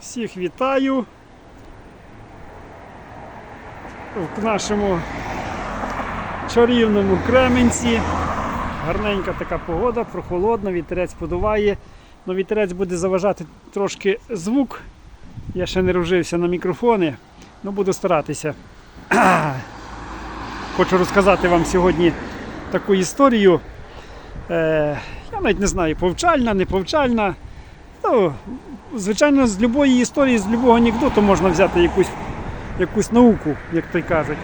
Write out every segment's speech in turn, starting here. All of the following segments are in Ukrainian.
Всіх вітаю в нашому чарівному Кременці. Гарненька така погода, прохолодно, вітерець подуває. Ну, вітерець буде заважати трошки звук. Я ще не розжився на мікрофони, ну буду старатися. Хочу розказати вам сьогодні таку історію. Е, я навіть не знаю, повчальна, не повчальна. Ну, звичайно, з будь-якої історії, з будь-якого анекдоту можна взяти якусь, якусь науку, як то й кажуть.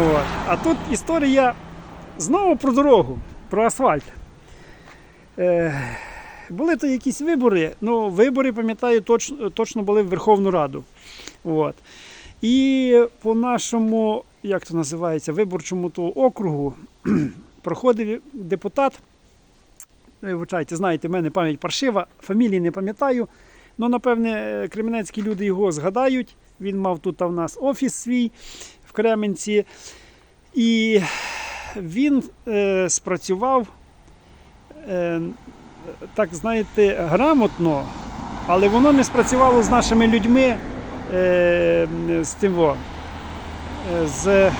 От. А тут історія знову про дорогу, про асфальт. Е, були то якісь вибори, ну, вибори, пам'ятаю, точно, точно були в Верховну Раду. От. І по нашому, як то називається, виборчому то округу проходив депутат. Вибачайте, знаєте, в мене пам'ять паршива, фамілії не пам'ятаю. Ну, напевне, кременецькі люди його згадають. Він мав тут в нас офіс свій в Кременці. І він е, спрацював, е, так знаєте, грамотно, але воно не спрацювало з нашими людьми е, з тим. е, з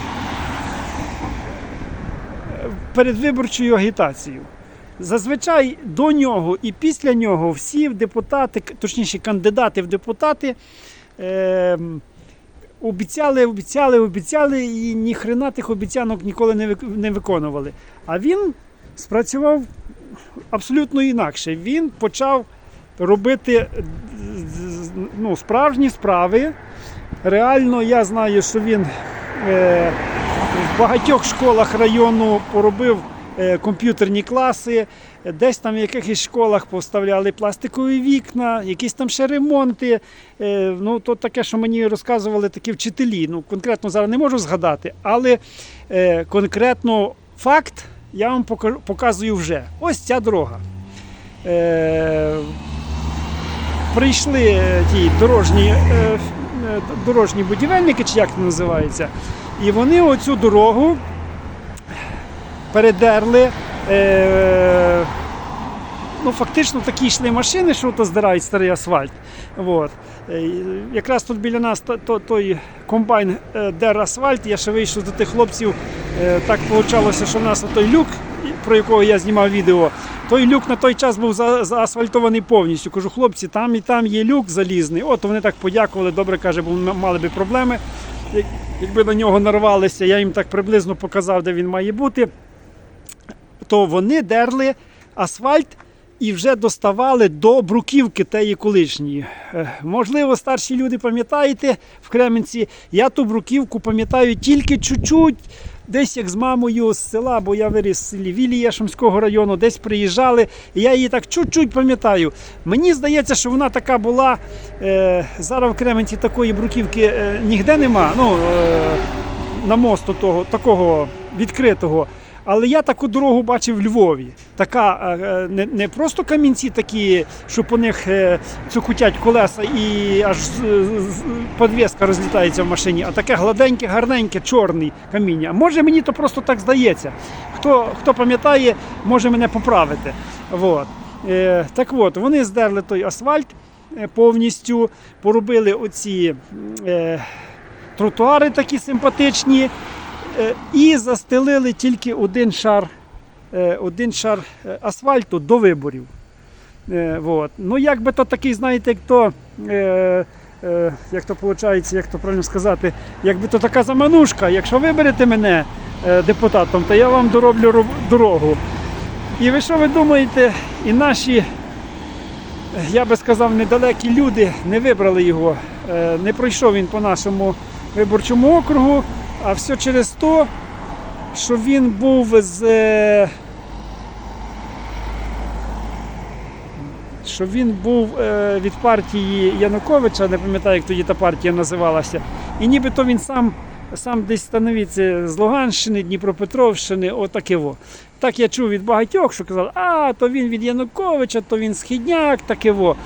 передвиборчою агітацією. Зазвичай до нього і після нього всі депутати, точніше кандидати в депутати, е, обіцяли, обіцяли, обіцяли і ніхрена тих обіцянок ніколи не, вик- не виконували. А він спрацював абсолютно інакше. Він почав робити з- ну, справжні справи. Реально, я знаю, що він е, в багатьох школах району поробив е, комп'ютерні класи, десь там в якихось школах поставляли пластикові вікна, якісь там ще ремонти. Е, ну, то таке, що мені розказували такі вчителі. Ну, конкретно зараз не можу згадати, але е, конкретно факт я вам показую вже. Ось ця дорога. Е, прийшли е, ті дорожні, е, е, дорожні будівельники, чи як це називається, і вони оцю дорогу передерли. Е, ну, фактично такі йшли машини, що то здирають старий асфальт. От. Е, Якраз тут біля нас то, то, той комбайн е, дер асфальт. Я ще вийшов до тих хлопців. Е, так вийшло, що в нас той люк, про якого я знімав відео, той люк на той час був за- заасфальтований повністю. Кажу, хлопці, там і там є люк залізний. От вони так подякували, добре каже, бо мали би проблеми. Якби на нього нарвалися, я їм так приблизно показав, де він має бути то вони дерли асфальт і вже доставали до бруківки теї колишньої. Е, Можливо, старші люди пам'ятаєте в Кременці. Я ту бруківку пам'ятаю тільки чуть-чуть. Десь як з мамою з села, бо я виріс в селі Вілія району, десь приїжджали. І я її так чуть-чуть пам'ятаю. Мені здається, що вона така була. Е, зараз в Кременці такої бруківки е, ніде нема. Ну, е, на мосту того, такого відкритого. Але я таку дорогу бачив в Львові. Така е, не, не просто камінці такі, що по них е, цукутять колеса і аж з- розлітається в машині, а таке гладеньке, гарненьке, чорний каміння. Може мені то просто так здається. Хто, хто пам'ятає, може мене поправити. Вот. Е, так от, вони здерли той асфальт е, повністю, поробили оці. Е, тротуари такі симпатичні. Е, І застелили тільки один шар, е, один шар е, асфальту до виборів. Вот. Ну, як би то такий, знаєте, як як то виходить, як то правильно сказати, якби то така заманушка. Якщо виберете мене депутатом, то я вам дороблю дорогу. І ви що ви думаєте, і наші, я би сказав, недалекі люди не вибрали його. Не пройшов він по нашому виборчому округу, а все через те, що він був з. е, Що він був е, від партії Януковича, не пам'ятаю, як тоді та партія називалася. І нібито він сам, сам десь становиться з Луганщини, Дніпропетровщини, отаке во. Так я чув від багатьох, що казали, а то він від Януковича, то він східняк, таке во.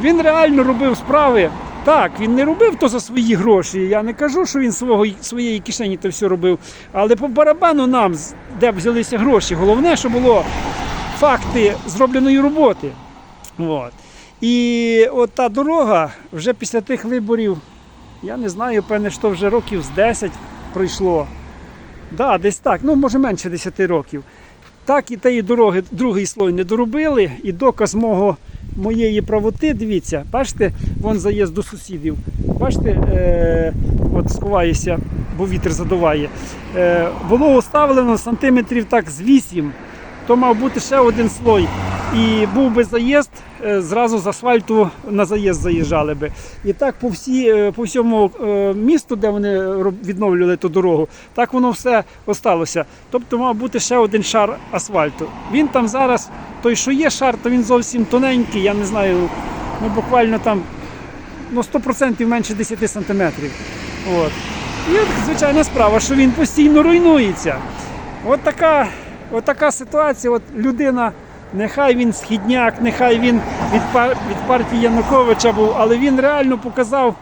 Він реально робив справи. Так, він не робив то за свої гроші. Я не кажу, що він свого, своєї кишені то все робив. Але по барабану нам, де б взялися гроші. Головне, що було факти зробленої роботи. От. І от та дорога вже після тих виборів, я не знаю, певне, що вже років з 10 пройшло. Да, десь так, ну може менше 10 років. Так і тієї дороги, другий слой не доробили, і доказ мого, моєї правоти, дивіться, бачите, вон заїзд до сусідів. Бачите, е, от сховаюся, бо вітер задуває. Е, було оставлено сантиметрів так з 8, то мав бути ще один слой. І був би заїзд, е, зразу з асфальту на заїзд заїжджали би. І так по, всі, е, по всьому е, місту, де вони відновлювали ту дорогу, так воно все осталося. Тобто мав бути ще один шар асфальту. Він там зараз, той, що є шар, то він зовсім тоненький, я не знаю, ну буквально там ну, 100% менше 10 сантиметрів. От. І звичайна справа, що він постійно руйнується. От така, от така ситуація. От людина, нехай він східняк, нехай він від, пар- від партії Януковича був, але він реально показав,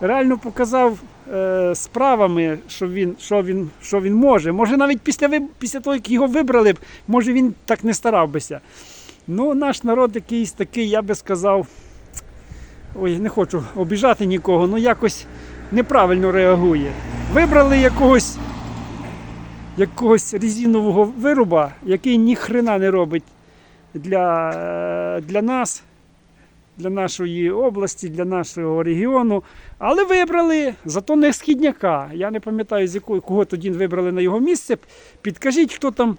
реально показав е, справами, що він, що, він, що він може. Може, навіть після, після того, як його вибрали б, може він так не старав бися. Ну, наш народ якийсь такий, я би сказав, ой, не хочу обіжати нікого, ну якось неправильно реагує. Вибрали якогось, якогось резинового вируба, який ні хрена не робить для, е, для нас, для нашої області, для нашого регіону. Але вибрали, зато не східняка. Я не пам'ятаю, з якого кого тоді вибрали на його місце. Підкажіть, хто там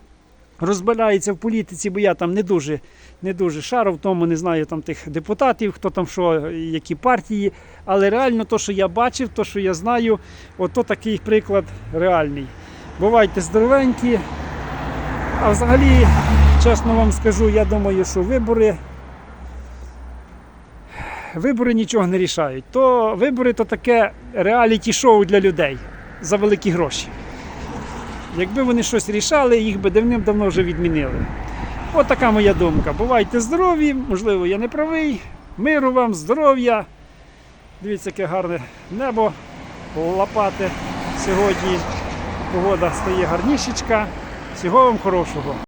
розбирається в політиці, бо я там не дуже, не дуже шару в тому, не знаю там тих депутатів, хто там що, які партії. Але реально то, що я бачив, то, що я знаю, ото такий приклад реальний. Бувайте здоровенькі. А взагалі, чесно вам скажу, я думаю, що вибори. Вибори нічого не рішають. То вибори то таке реаліті-шоу для людей за великі гроші. Якби вони щось рішали, їх би давним-давно вже відмінили. От така моя думка. Бувайте здорові, можливо, я не правий. Миру вам, здоров'я. Дивіться, яке гарне небо, лопати сьогодні. Погода стає гарнішечка. Всього вам хорошого.